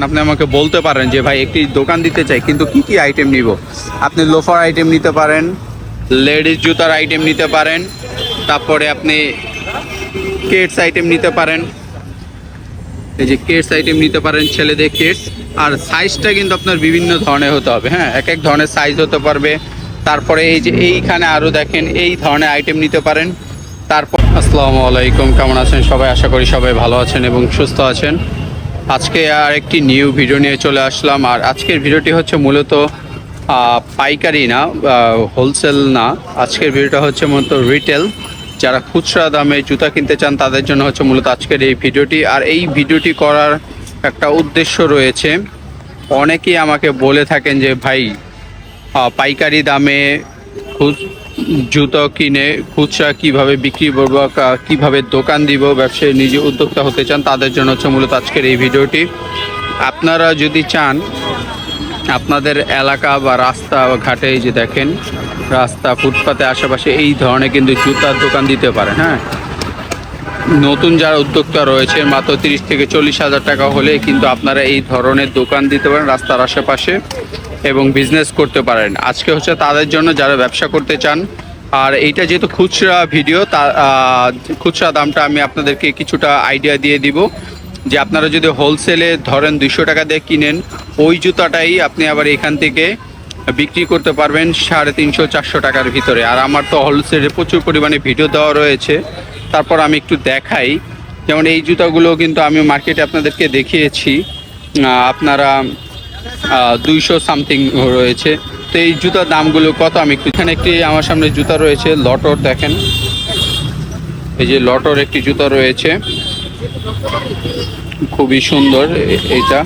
এখন আপনি আমাকে বলতে পারেন যে, ভাই, একটি দোকান দিতে চাই, কিন্তু কি কি আইটেম নিব? আপনি লোফার আইটেম নিতে পারেন লেডিস জুতার আইটেম নিতে পারেন, তারপরে আপনি কেটস আইটেম নিতে পারেন। এই যে কেটস আইটেম নিতে পারেন, ছেলেদের কেটস আর সাইজটা কিন্তু আপনার বিভিন্ন ধরনের হতে হবে হ্যাঁ? এক এক ধরনের সাইজ হতে পারবে। তারপরে এই যে এইখানে আরও দেখেন, এই ধরনের আইটেম নিতে পারেন। তারপর আসসালামু আলাইকুম, কেমন আছেন সবাই? আশা করি সবাই ভালো আছেন এবং সুস্থ আছেন। আজকে আর একটি নিউ ভিডিও নিয়ে চলে আসলাম। আর আজকের ভিডিওটি হচ্ছে মূলত পাইকারি না হোলসেল না। আজকের ভিডিওটা হচ্ছে মূলত রিটেল যারা খুচরা দামে জুতা কিনতে চান, তাদের জন্য হচ্ছে মূলত আজকের এই ভিডিওটি আর এই ভিডিওটি করার একটা উদ্দেশ্য রয়েছে। অনেকেই আমাকে বলে থাকেন যে, ভাই পাইকারি দামে খুচ- জুতো কিনে, খুচরা কীভাবে বিক্রি করব কীভাবে দোকান দিব, ব্যবসায় নিজে উদ্যোক্তা হতে চান, তাদের জন্য হচ্ছে মূলত আজকের এই ভিডিওটি। আপনারা যদি চান, আপনাদের এলাকা বা রাস্তা বা ঘাটে যে দেখেন, রাস্তা, ফুটপাতে, আশেপাশে এই ধরনের কিন্তু জুতার দোকান দিতে পারেন হ্যাঁ? নতুন যারা উদ্যোক্তা রয়েছে, মাত্র তিরিশ থেকে চল্লিশ হাজার টাকা হলে কিন্তু আপনারা এই ধরনের দোকান দিতে পারেন রাস্তার আশেপাশে এবং বিজনেস করতে পারেন। আজকে হচ্ছে তাদের জন্য যারা ব্যবসা করতে চান, আর এইটা যেহেতু খুচরা ভিডিও তা খুচরা দামটা আমি আপনাদেরকে কিছুটা আইডিয়া দিয়ে দিব যে আপনারা যদি হোলসেলে ধরেন দুইশো টাকা দিয়ে কিনেন, ওই জুতাটাই আপনি আবার এখান থেকে বিক্রি করতে পারবেন সাড়ে তিনশো, চারশো টাকার ভিতরে। আর আমার তো হোলসেলে প্রচুর পরিমাণে ভিডিও দেওয়া রয়েছে। তারপর আমি একটু দেখাই। যেমন এই জুতাগুলো কিন্তু আমি মার্কেটে আপনাদেরকে দেখিয়েছি। আপনারা দুইশো সামথিং রয়েছে। তো এই জুতার দামগুলো কত? আমি একটু এখানে একটি আমার সামনে জুতা রয়েছে, লটর দেখেন। এই যে লটর একটি জুতা রয়েছে। খুবই সুন্দর এইটা।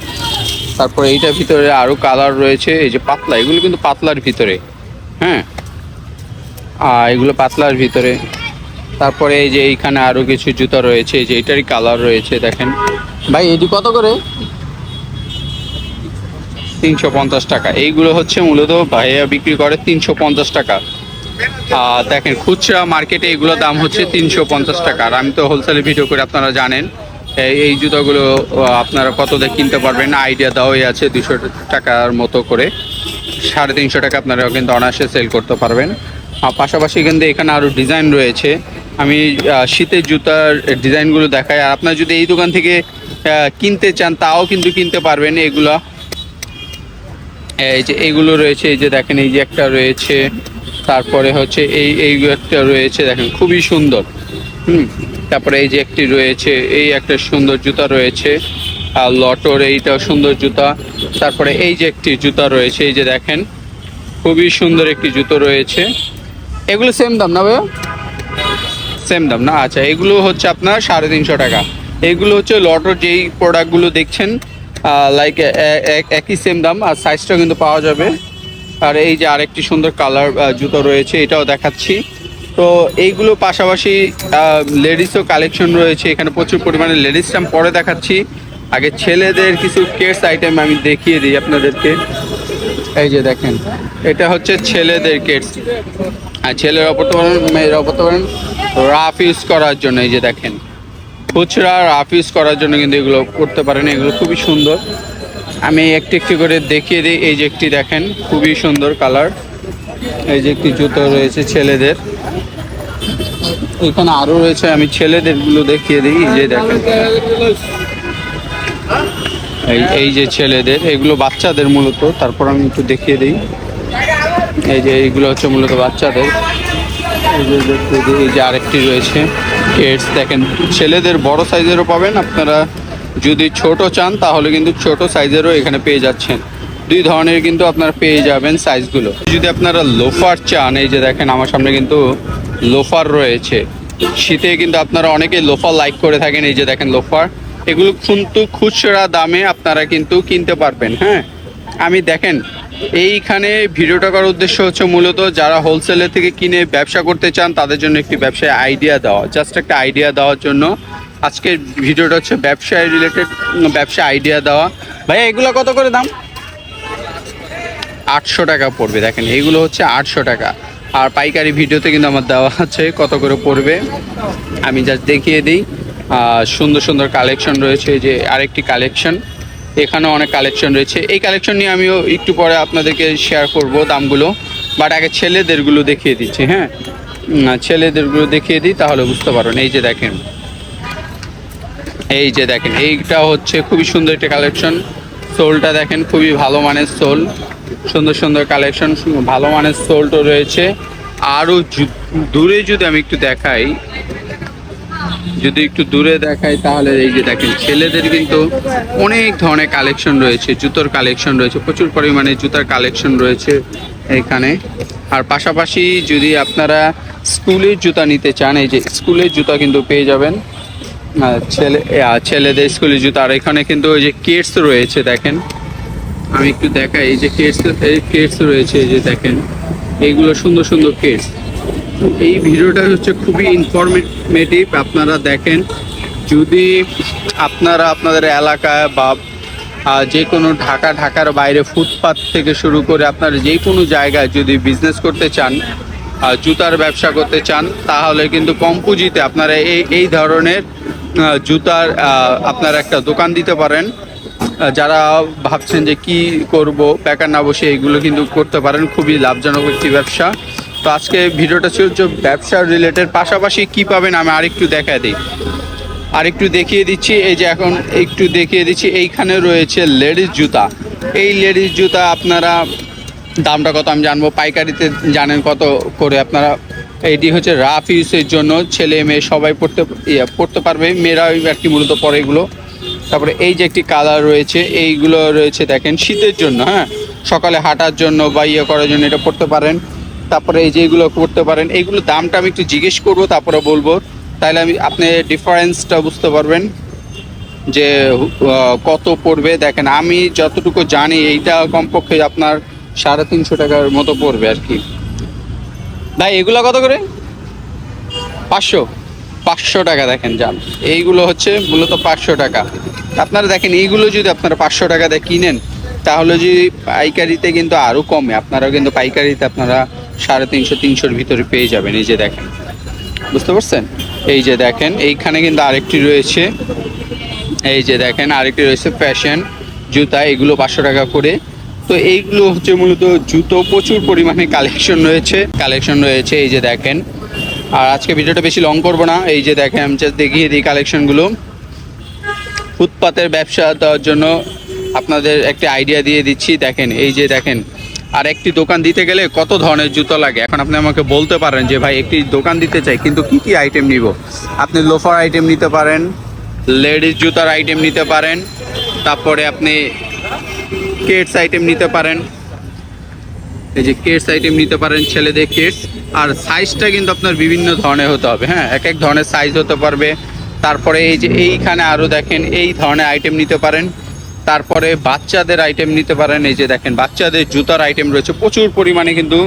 তারপরে এইটার ভিতরে আরও কালার রয়েছে। এই যে পাতলা, এগুলো কিন্তু পাতলার ভিতরে। হ্যাঁ। আর এগুলো পাতলার ভিতরে। তারপরে এই যে এইখানে আরও কিছু জুতা রয়েছে এই যে এটারই কালার রয়েছে দেখেন। ভাই এটি কত করে? তিনশো পঞ্চাশ টাকা। এইগুলো হচ্ছে মূলত ভাইয়া বিক্রি করে তিনশো পঞ্চাশ টাকা। আর দেখেন খুচরা মার্কেটে এগুলো দাম হচ্ছে তিনশো পঞ্চাশ টাকা। আর আমি তো হোলসেলে ভিডিও করে আপনারা জানেন এই এই জুতোগুলো আপনারা কত দিয়ে কিনতে পারবেন আইডিয়া দেওয়াই আছে দুশো টাকার মতো করে। সাড়ে তিনশো টাকা আপনারা কিন্তু অনায়াসে সেল করতে পারবেন। আর পাশাপাশি কিন্তু এখানে আরও ডিজাইন রয়েছে। আমি শীতের জুতার ডিজাইনগুলো দেখাই। আর আপনারা যদি এই দোকান থেকে কিনতে চান, তাও কিন্তু কিনতে পারবেন এগুলো। এই যে এইগুলো রয়েছে, এই যে দেখেন, এই যে একটা রয়েছে। তারপরে হচ্ছে এই এই একটা রয়েছে, দেখেন, খুবই সুন্দর। হুম, তারপরে এই যে একটি রয়েছে, এই একটা সুন্দর জুতা রয়েছে। আর লটর, এইটা সুন্দর জুতা। তারপরে এই যে একটি জুতা রয়েছে, এই যে দেখেন, খুবই সুন্দর একটি জুতো রয়েছে। এগুলো সেম দাম না ভাইয়া? সেম দাম না? আচ্ছা এগুলো হচ্ছে আপনার সাড়ে তিনশো টাকা। এগুলো হচ্ছে লটর যেই প্রোডাক্টগুলো দেখছেন লাইক একই সেম দাম, আর সাইজটাও কিন্তু পাওয়া যাবে। আর এই যে আরেকটি সুন্দর কালার জুতো রয়েছে, এটাও দেখাচ্ছি। তো এইগুলো পাশাপাশি লেডিসও কালেকশন রয়েছে। এখানে প্রচুর পরিমাণে লেডিস পরে দেখাচ্ছি। আগে ছেলেদের কিছু কেটস আইটেম আমি দেখিয়ে দিই আপনাদেরকে। এই যে দেখেন, এটা হচ্ছে ছেলেদের কেটস আর ছেলের পারেন মেয়ের পারেন রাফ ইউজ করার জন্য, এই যে দেখেন। খুচরা রাফ ইউজ করার জন্য কিন্তু এগুলো করতে পারেন, এগুলো খুবই সুন্দর। আমি একটি একটি করে দেখিয়ে দিই, এই যে একটি দেখেন, খুবই সুন্দর কালার এই যে একটি জুতো রয়েছে ছেলেদের। এখানে আরও রয়েছে, আমি ছেলেদেরগুলো দেখিয়ে দিই, এই যে দেখেন। এই এই যে ছেলেদের, এগুলো বাচ্চাদের মূলত। তারপর আমি একটু দেখিয়ে দিই। এই যে এইগুলো হচ্ছে মূলত বাচ্চাদের। এই যে আরেকটি রয়েছে কেটস দেখেন, ছেলেদের বড় সাইজেরও পাবেন। আপনারা যদি ছোট চান, তাহলে কিন্তু ছোট সাইজেরও এখানে পেয়ে যাচ্ছেন। দুই ধরনের কিন্তু আপনারা পেয়ে যাবেন সাইজগুলো যদি আপনারা লোফার চান, এই যে দেখেন, আমার সামনে কিন্তু লোফার রয়েছে। শীতে কিন্তু আপনারা অনেকে লোফার লাইক করে থাকেন। এই যে দেখেন লোফার এগুলো কিন্তু খুচরা দামে আপনারা কিন্তু কিনতে পারবেন হ্যাঁ? আমি দেখেন, এইখানে ভিডিওটা করার উদ্দেশ্য হচ্ছে মূলত যারা হোলসেলের থেকে কিনে ব্যবসা করতে চান, তাদের জন্য একটি ব্যবসায় আইডিয়া দেওয়া। জাস্ট একটা আইডিয়া দেওয়ার জন্য আজকের ভিডিওটা হচ্ছে ব্যবসায় রিলেটেড ব্যবসা আইডিয়া দেওয়া। ভাইয়া, এগুলো কত করে দাম? আটশো টাকা পড়বে, দেখেন এইগুলো হচ্ছে আটশো টাকা। আর পাইকারি ভিডিওতে কিন্তু আমার দেওয়া আছে কত করে পড়বে, আমি জাস্ট দেখিয়ে দিই। সুন্দর সুন্দর কালেকশন রয়েছে। যে আরেকটি কালেকশন এখানেও অনেক কালেকশন রয়েছে। এই কালেকশন নিয়ে আমিও একটু পরে আপনাদেরকে শেয়ার করব দামগুলো। বাট আগে ছেলেদেরগুলো দেখিয়ে দিচ্ছি হ্যাঁ? ছেলেদেরগুলো দেখিয়ে দিই, তাহলে বুঝতে পারবেন। এই যে দেখেন। এই যে দেখেন, এইটা হচ্ছে খুবই সুন্দর একটা কালেকশন সোলটা দেখেন, খুবই ভালো মানের সোল। সুন্দর সুন্দর কালেকশন ভালো মানের সোলটা রয়েছে। আরও দূরে যদি আমি একটু দেখাই যদি একটু দূরে দেখাই তাহলে এই যে দেখেন, ছেলেদের কিন্তু অনেক ধরনের কালেকশন রয়েছে, জুতোর কালেকশন রয়েছে, প্রচুর পরিমাণে জুতার কালেকশন রয়েছে এখানে। আর পাশাপাশি যদি আপনারা স্কুলের জুতা নিতে চান, এই যে স্কুলের জুতা কিন্তু পেয়ে যাবেন। ছেলে ছেলেদের স্কুলের জুতা, আর এখানে কিন্তু ওই যে কেটস রয়েছে, দেখেন। আমি একটু দেখাই, এই যে কেটস এই কেটস রয়েছে, এই যে দেখেন। এইগুলো সুন্দর সুন্দর কেটস এই ভিডিওটা হচ্ছে খুবই ইনফরমেটিভ আপনারা দেখেন। যদি আপনারা আপনাদের এলাকায় বা যে কোনো ঢাকা, ঢাকার বাইরে ফুটপাত থেকে শুরু করে আপনারা যে কোনো জায়গায় যদি বিজনেস করতে চান জুতার ব্যবসা করতে চান, তাহলে কিন্তু কম পুঁজিতে আপনারা এই এই ধরনের জুতার আপনারা একটা দোকান দিতে পারেন। যারা ভাবছেন যে কি করব, বেকার না বসে এগুলো কিন্তু করতে পারেন। খুবই লাভজনক একটি ব্যবসা। তো আজকে ভিডিওটা ছিল যে ব্যবসা রিলেটেড পাশাপাশি কি পাবেন আমি আরেকটু দেখা দিই। আরেকটু দেখিয়ে দিচ্ছি এই যে এখন একটু দেখিয়ে দিচ্ছি এইখানে রয়েছে লেডিস জুতা। এই লেডিস জুতা আপনারা দামটা কত আমি জানব পাইকারিতে জানেন কত করে আপনারা। এটি হচ্ছে রাফ ইউজের জন্য ছেলে মেয়ে সবাই পড়তে ইয়ে, পড়তে পারবে মেয়েরা আর কি মূলত পরে এগুলো। তারপরে এই যে একটি কালার রয়েছে এইগুলো রয়েছে দেখেন শীতের জন্য হ্যাঁ? সকালে হাঁটার জন্য বা ইয়ে করার জন্য এটা পড়তে পারেন। তারপরে এই যে এগুলো করতে পারেন, এইগুলো দামটা আমি একটু জিজ্ঞেস করব, তারপরে বলব। তাহলে আমি আপনি ডিফারেন্সটা বুঝতে পারবেন যে কত পড়বে। দেখেন, আমি যতটুকু জানি, এইটা কমপক্ষে আপনার সাড়ে তিনশো টাকার মতো পড়বে আর কি। ভাই, এগুলো কত করে? পাঁচশো। পাঁচশো টাকা দেখেন, যান। এইগুলো হচ্ছে মূলত পাঁচশো টাকা। আপনারা দেখেন, এইগুলো যদি আপনারা পাঁচশো টাকা দিয়ে কিনেন, তাহলে যদি পাইকারিতে কিন্তু আরও কমে। আপনারাও কিন্তু পাইকারিতে আপনারা সাড়ে তিনশো, তিনশোর ভিতরে পেয়ে যাবেন। এই যে দেখেন, বুঝতে পারছেন? এই যে দেখেন, এইখানে কিন্তু আরেকটি রয়েছে। এই যে দেখেন, আরেকটি রয়েছে ফ্যাশন, জুতা, এগুলো পাঁচশো টাকা করে। তো এইগুলো হচ্ছে মূলত জুতো, প্রচুর পরিমাণে কালেকশন রয়েছে কালেকশন রয়েছে, এই যে দেখেন। আর আজকে ভিডিওটা বেশি লং করব না, এই যে দেখেন, আমি জাস্ট দেখিয়ে দিই কালেকশনগুলো। ফুটপাতের ব্যবসা দেওয়ার জন্য আপনাদের একটা আইডিয়া দিয়ে দিচ্ছি। দেখেন, এই যে দেখেন আর একটি দোকান দিতে গেলে কত ধরনের জুতো লাগে? এখন আপনি আমাকে বলতে পারেন যে, ভাই, একটি দোকান দিতে চাই, কিন্তু কি কি আইটেম নিব? আপনি লোফার আইটেম নিতে পারেন লেডিস জুতার আইটেম নিতে পারেন, তারপরে আপনি কেটস আইটেম নিতে পারেন। এই যে কেটস আইটেম নিতে পারেন, ছেলেদের কেটস আর সাইজটা কিন্তু আপনার বিভিন্ন ধরনের হতে হবে হ্যাঁ? এক এক ধরনের সাইজ হতে পারবে। তারপরে এই যে এইখানে আরও দেখেন, এই ধরনের আইটেম নিতে পারেন। তারপরে বাচ্চাদের আইটেম নিতে পারেন, এই যে দেখেন বাচ্চাদের জুতার আইটেম রয়েছে, প্রচুর পরিমাণে কিন্তু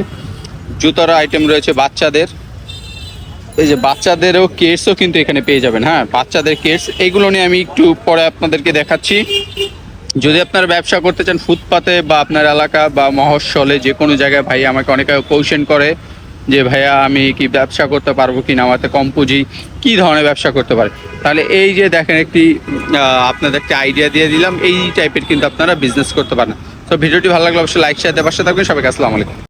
জুতার আইটেম রয়েছে বাচ্চাদের। এই যে বাচ্চাদেরও কেটসও কিন্তু এখানে পেয়ে যাবেন হ্যাঁ বাচ্চাদের কেটস এইগুলো নিয়ে আমি একটু পরে আপনাদেরকে দেখাচ্ছি। যদি আপনারা ব্যবসা করতে চান, ফুটপাতে বা আপনার এলাকা বা মহস্বলে যে কোনো জায়গায়, ভাই আমাকে অনেকে কোশ্চেন করে। যে ভাইয়া আমি কি ব্যবসা করতে পারব কি না আমাতে কম পুঁজি কী ধরনের ব্যবসা করতে পারে? তাহলে এই যে দেখেন একটি আপনাদের একটা আইডিয়া দিয়ে দিলাম, এই টাইপের কিন্তু আপনারা বিজনেস করতে পারেন। তো ভিডিওটি ভালো লাগলে অবশ্যই লাইক শেয়ার দেওয়ার পাশে থাকবেন। সবাইকে আসসালামু আলাইকুম।